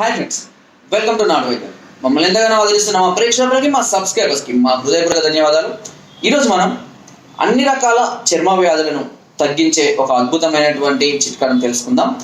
Hi welcome to not వైద్యం మమ్మల్ని ఎంతగానో ఆదరిస్తున్న మా ప్రేక్షకులకి మా సబ్స్క్రైబర్స్కి మా హృదయపూర్వక ధన్యవాదాలు. ఈరోజు మనం అన్ని రకాల చర్మ వ్యాధులను తగ్గించే ఒక అద్భుతమైనటువంటి చిట్కాను తెలుసుకుందాం.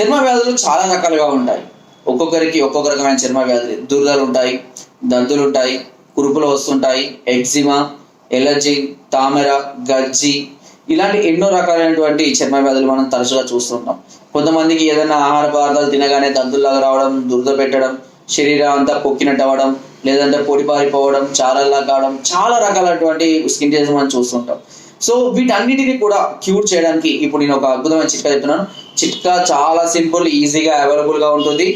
చర్మ వ్యాధులు చాలా రకాలుగా ఉంటాయి. ఒక్కొక్కరికి ఒక్కొక్క రకమైన చర్మ వ్యాధులు. దురదలు ఉంటాయి దద్దులు ఉంటాయి కురుపులు వస్తుంటాయి ఎగ్జిమా ఎలర్జీ తామర గజ్జి ఇలాంటి ఎన్నో రకాలైనటువంటి చర్మ వ్యాధులు మనం తరచుగా చూస్తుంటాం. కొంతమందికి ఏదైనా ఆహార పదార్థాలు తినగానే దంతుల్లాగా రావడం దురద పెట్టడం శరీరం అంతా పొక్కినట్టు అవ్వడం లేదంటే పొడి పారిపోవడం చారల్లా కావడం చాలా రకాలైనటువంటి స్కిన్ డిజీజ్ మనం చూస్తుంటాం. సో వీటన్నిటిని కూడా క్యూర్ చేయడానికి ఇప్పుడు నేను ఒక అద్భుతమైన చిట్కా చెప్తున్నాను. చిట్కా చాలా సింపుల్ ఈజీగా అవైలబుల్గా ఉంటుంది.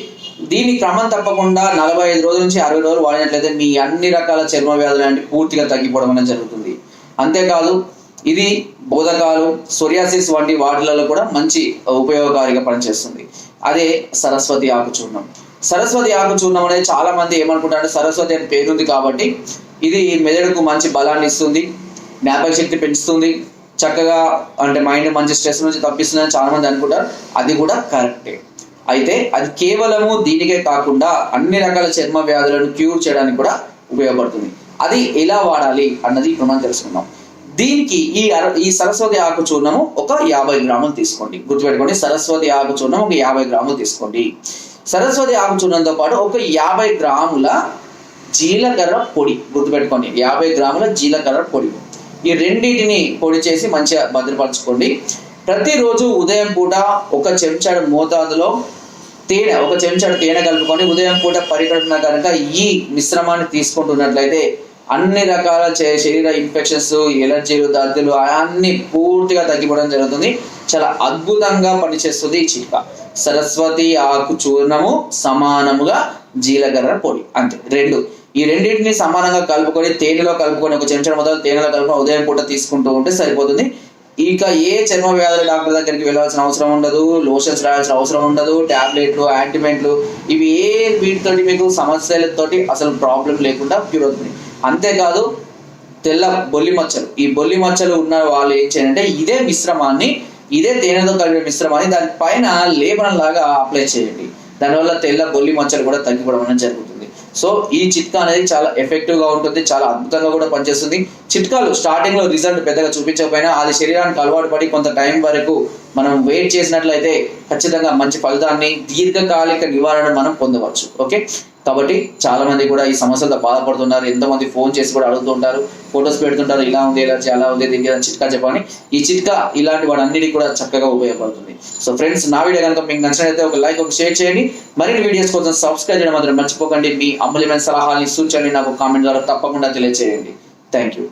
దీని క్రమం తప్పకుండా నలభై ఐదు రోజుల నుంచి అరవై రోజులు వాడినట్లయితే మీ అన్ని రకాల చర్మ వ్యాధులు అంటే పూర్తిగా తగ్గిపోవడం అనేది జరుగుతుంది. అంతేకాదు ఇది బోధకాలు సొరియాసిస్ వంటి వాటిలలో కూడా మంచి ఉపయోగకారిగా పనిచేస్తుంది. అదే సరస్వతి ఆకు చూర్ణం సరస్వతి ఆకు చూర్ణం అనేది చాలా మంది ఏమనుకుంటారంటే సరస్వతి అని పేరుంది కాబట్టి ఇది మెదడుకు మంచి బలాన్ని ఇస్తుంది జ్ఞాపక శక్తి పెంచుతుంది చక్కగా అంటే మైండ్ మంచి స్ట్రెస్ నుంచి తప్పిస్తుందని చాలా మంది అనుకుంటారు అది కూడా కరెక్టే. అయితే అది కేవలము దీనికే కాకుండా అన్ని రకాల చర్మ వ్యాధులను క్యూర్ చేయడానికి కూడా ఉపయోగపడుతుంది. అది ఎలా వాడాలి అన్నది ఇప్పుడు మనం తెలుసుకుందాం. దీనికి ఈ అర- ఈ సరస్వతి ఆకు చూర్ణము ఒక యాభై గ్రాములు తీసుకోండి. గుర్తుపెట్టుకోండి సరస్వతి ఆకు చూర్ణం ఒక యాభై గ్రాములు తీసుకోండి. సరస్వతి ఆకు చూర్ణంతో పాటు ఒక యాభై గ్రాముల జీలకర్ర పొడి గుర్తుపెట్టుకోండి. యాభై గ్రాముల జీలకర్ర పొడి. ఈ రెండింటిని పొడి చేసి మంచిగా భద్రపరచుకోండి. ప్రతిరోజు ఉదయం పూట ఒక చెంచాడు మోతాదులో తేనె ఒక చెంచాడు తేనె కలుపుకొని ఉదయం పూట పరిగడుపున కనుక ఈ మిశ్రమాన్ని తీసుకుంటున్నట్లయితే అన్ని రకాల చే- శరీర ఇన్ఫెక్షన్స్ ఎలర్జీలు దద్దులు అన్ని పూర్తిగా తగ్గిపోవడం జరుగుతుంది. చాలా అద్భుతంగా పనిచేస్తుంది ఈ చిట్కా. సరస్వతి ఆకు చూర్ణము సమానముగా జీలకర్ర పొడి అంతే. రెండు. ఈ రెండింటిని సమానంగా కలుపుకొని తేనెలో కలుపుకొని ఒక చెంచా మొదలు తేనెలో కలుపుకొని ఉదయం పూట తీసుకుంటూ ఉంటే సరిపోతుంది. ఇక ఏ చర్మ వ్యాధుల డాక్టర్ దగ్గరికి వెళ్ళాల్సిన అవసరం ఉండదు. లోషన్స్ రాయాల్సిన అవసరం ఉండదు. టాబ్లెట్లు యాంటిమెంట్లు ఇవి ఏ వీటితోటి మీకు సమస్యలతోటి అసలు ప్రాబ్లం లేకుండా క్యూర్ అవుతుంది. అంతేకాదు తెల్ల బొల్లి మచ్చలు. ఈ బొల్లి మచ్చలు ఉన్న వాళ్ళు ఏం చేయాలంటే ఇదే మిశ్రమాన్ని ఇదే తేనెతో కలిపిన మిశ్రమాన్ని దాని పైన లేపనం లాగా అప్లై చేయండి. దానివల్ల తెల్ల బొల్లి మచ్చలు కూడా తగ్గిపోవడం అనేది జరుగుతుంది. సో ఈ చిట్కా అనేది చాలా ఎఫెక్టివ్గా ఉంటుంది చాలా అద్భుతంగా కూడా పనిచేస్తుంది. చిట్కాలు స్టార్టింగ్లో రిజల్ట్ పెద్దగా చూపించకపోయినా అది శరీరానికి అలవాటు పడి కొంత టైం వరకు మనం వెయిట్ చేసినట్లయితే ఖచ్చితంగా మంచి ఫలితాన్ని దీర్ఘకాలిక నివారణ మనం పొందవచ్చు. ఓకే కాబట్టి చాలా మంది కూడా ఈ సమస్యలతో బాధపడుతున్నారు. ఎంతమంది ఫోన్ చేసి కూడా అడుగుతుంటారు ఫొటోస్ పెడుతుంటారు. ఇలా ఉంది ఇలా అలా ఉంది దీనికి ఏదైనా చిట్కా చెప్పని ఈ చిట్కా ఇలాంటి వాటన్నిటికి కూడా చక్కగా ఉపయోగపడుతుంది. సో ఫ్రెండ్స్ నా వీడియో కనుక మీకు నచ్చినట్లయితే ఒక లైక్ ఒక షేర్ చేయండి. మరిన్ని వీడియోస్ కోసం సబ్స్క్రైబ్ చేయడం మాత్రం మర్చిపోకండి. మీ అమూల్యమైన సలహాలని సూచనని నాకు కామెంట్ ద్వారా తప్పకుండా తెలియజేయండి థ్యాంక్ యూ